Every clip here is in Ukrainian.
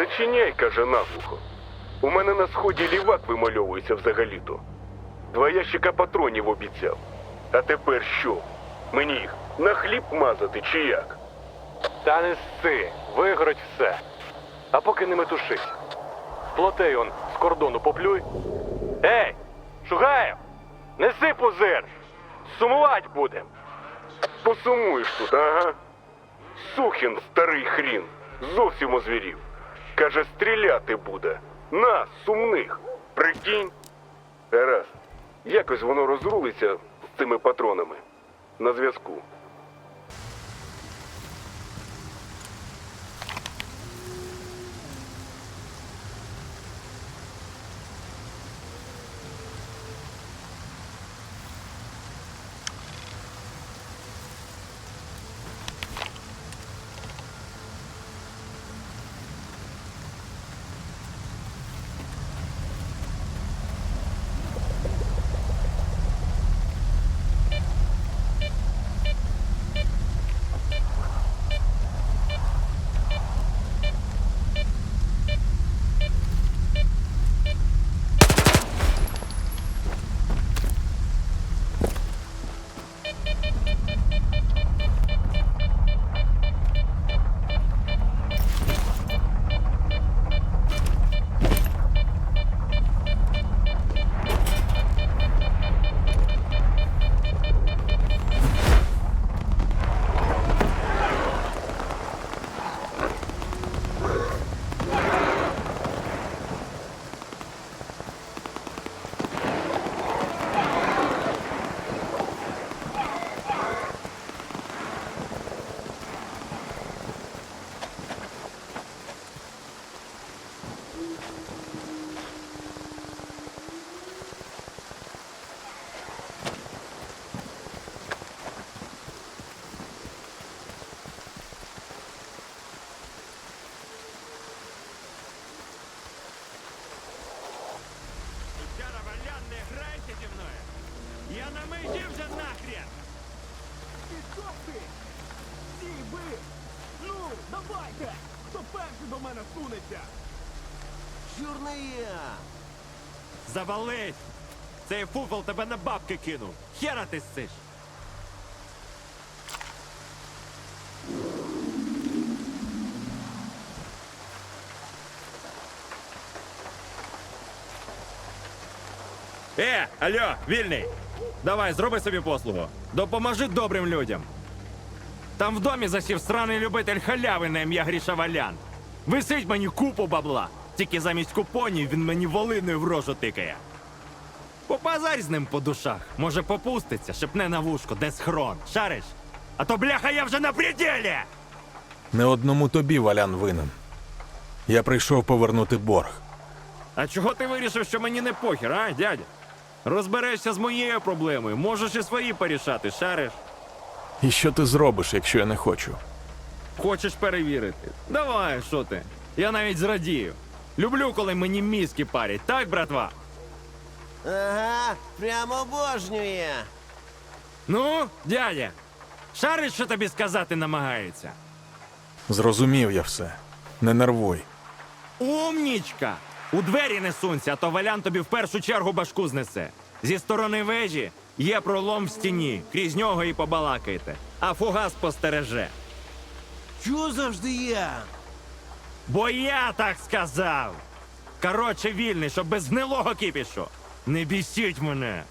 Зачиняй, каже наглухо. У мене на сході лівак вимальовується взагалі-то. Два ящика патронів обіцяв. А тепер що? Мені їх на хліб мазати чи як? Та не сси, вигорить все. А поки не метушись. Плотей он з кордону поплюй. Ей, Шугаєв! Неси пузир! Сумувати будем. Посумуєш тут, ага. Сухін, старий хрін, зовсім озвірів. Каже, стріляти буде. Нас, сумних. Прикинь. Гаразд. Якось воно розрулиться з цими патронами. На зв'язку. Сучара Валян, не грайте зі мною! На межі вже нахрен! Пішов ти! Стій, ви! Ну, давайте! Хто перший до мене сунеться? Чорний я! Завались! Цей фуфел тебе на бабки кинув! Хера ти ссиш! Е, алло, вільний! Давай, зроби собі послугу. Допоможи добрим людям. Там в домі засів сраний любитель халяви на ім'я Гріша Валян. Висить мені купу бабла. Тільки замість купонів він мені волиною в рожу тикає. Попазарь з ним по душах. Може попуститься, шепне на вушко, де схрон. Шариш? А то бляха я вже на пределі! Не одному тобі валян винен. Я прийшов повернути борг. А чого ти вирішив, що мені не похер, а, дядя? Розберешся з моєю проблемою, можеш і свої порішати, шариш. І що ти зробиш, якщо я не хочу? Хочеш перевірити? Давай, що ти? Я навіть зрадію. Люблю, коли мені мізки парять, так, братва? Ага, прямо обожнює. Ну, дядя, шариш, що тобі сказати намагається? Зрозумів я все. Не нервуй. Умнічка! У двері не сунься, а то валян тобі в першу чергу башку знесе. Зі сторони вежі є пролом в стіні, крізь нього і побалакайте, а фугас постереже. Чого завжди я? Бо я так сказав. Коротше, вільний, щоб без гнилого кипішу. Не бісіть мене.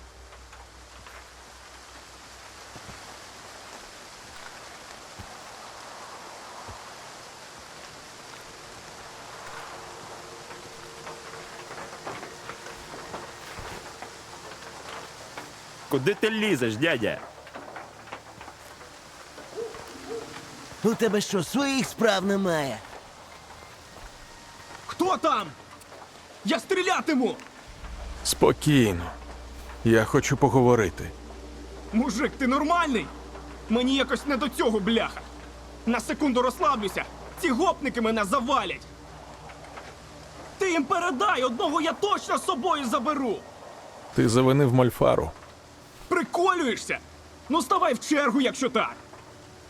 Куди ти лізеш, дядя? У тебе що, своїх справ немає? Хто там? Я стрілятиму! Спокійно. Я хочу поговорити. Мужик, ти нормальний? Мені якось не до цього, бляха. На секунду розслаблюся. Ці гопники мене завалять. Ти їм передай, одного я точно з собою заберу. Ти завинив мольфару. Приколюєшся? Ну ставай в чергу, якщо так.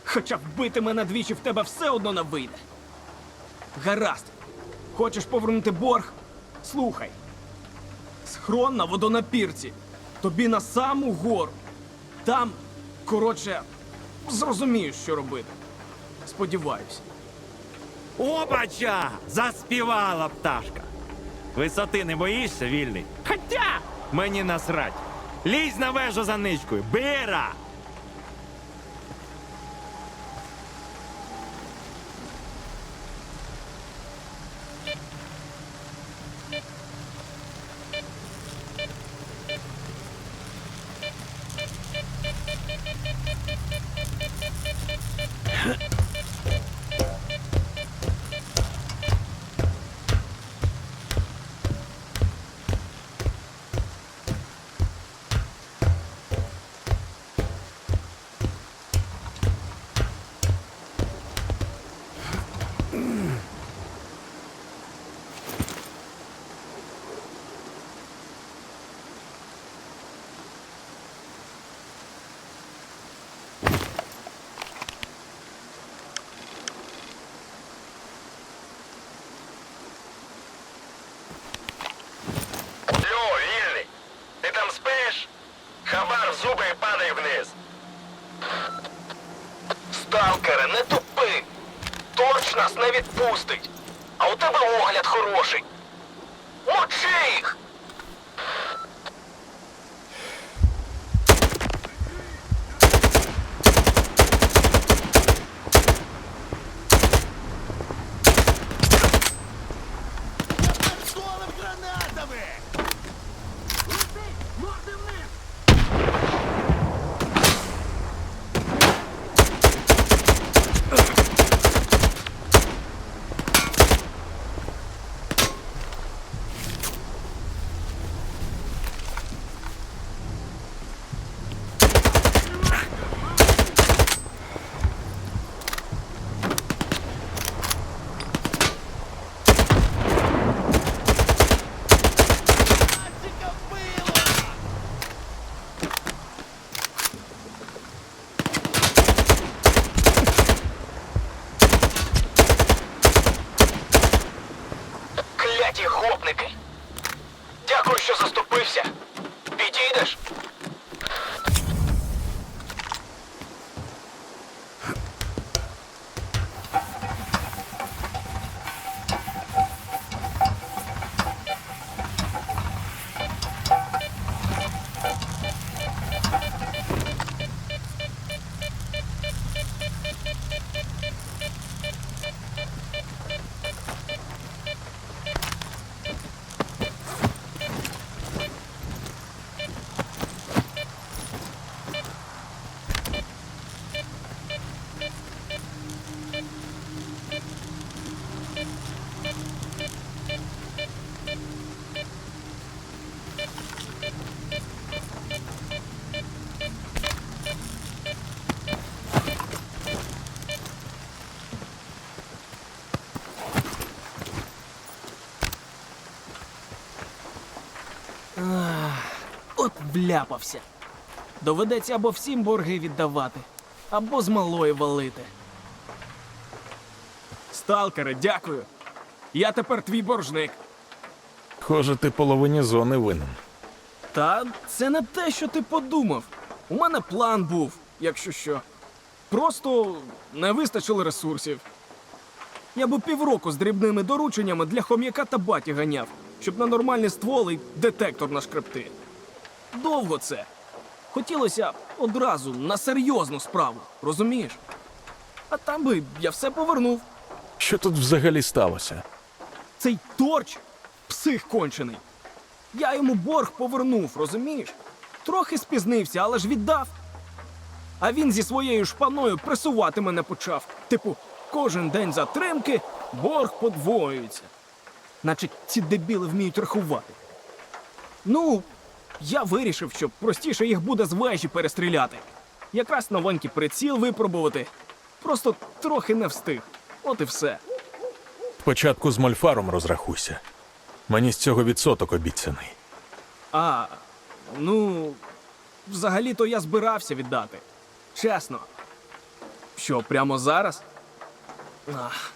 Хоча вбити мене двічі в тебе все одно не вийде. Гаразд. Хочеш повернути борг? Слухай. Схрон на водонапірці. Тобі на саму гору. Там, коротше, зрозумієш, що робити. Сподіваюся. Опача! Заспівала пташка. Висоти не боїшся, вільний? Хотя мені насрать. Лізь на вежу за ничкою. Бира! Льо, зуби і падай вниз. Сталкере, не тупи! Торч нас не відпустить! А у тебе огляд хороший! Мочи їх! Вляпався. Доведеться або всім борги віддавати, або з малої валити. Сталкере, дякую. Я тепер твій боржник. Схоже, ти половині зони винен. Та це не те, що ти подумав. У мене план був, якщо що. Просто не вистачило ресурсів. Я би півроку з дрібними дорученнями для хом'яка та баті ганяв, щоб на нормальні стволи й детектор нашкребти. Довго це. Хотілося одразу на серйозну справу, розумієш? А там би я все повернув. Що тут взагалі сталося? Цей торч псих кончений. Я йому борг повернув, розумієш? Трохи спізнився, але ж віддав. А він зі своєю шпаною пресувати мене почав. Типу, кожен день затримки борг подвоюється. Наче ці дебіли вміють рахувати. Ну, я вирішив, що простіше їх буде з вежі перестріляти. Якраз новенький приціл випробувати. Просто трохи не встиг. От і все. Спочатку з мольфаром розрахуйся. Мені з цього відсоток обіцяний. А, ну, взагалі-то я збирався віддати. Чесно. Що, прямо зараз? Ах,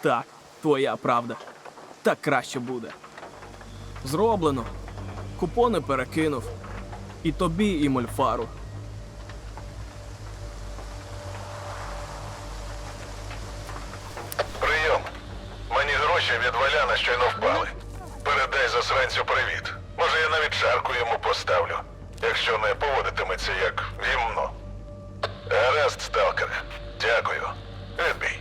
так, твоя правда. Так краще буде. Зроблено. Купони перекинув. І тобі, і мольфару. Прийом. Мені гроші від Валяна щойно впали. Передай засранцю привіт. Може, я навіть чарку йому поставлю, якщо не поводитиметься як гімно. Гаразд, сталкер. Дякую. Відбій.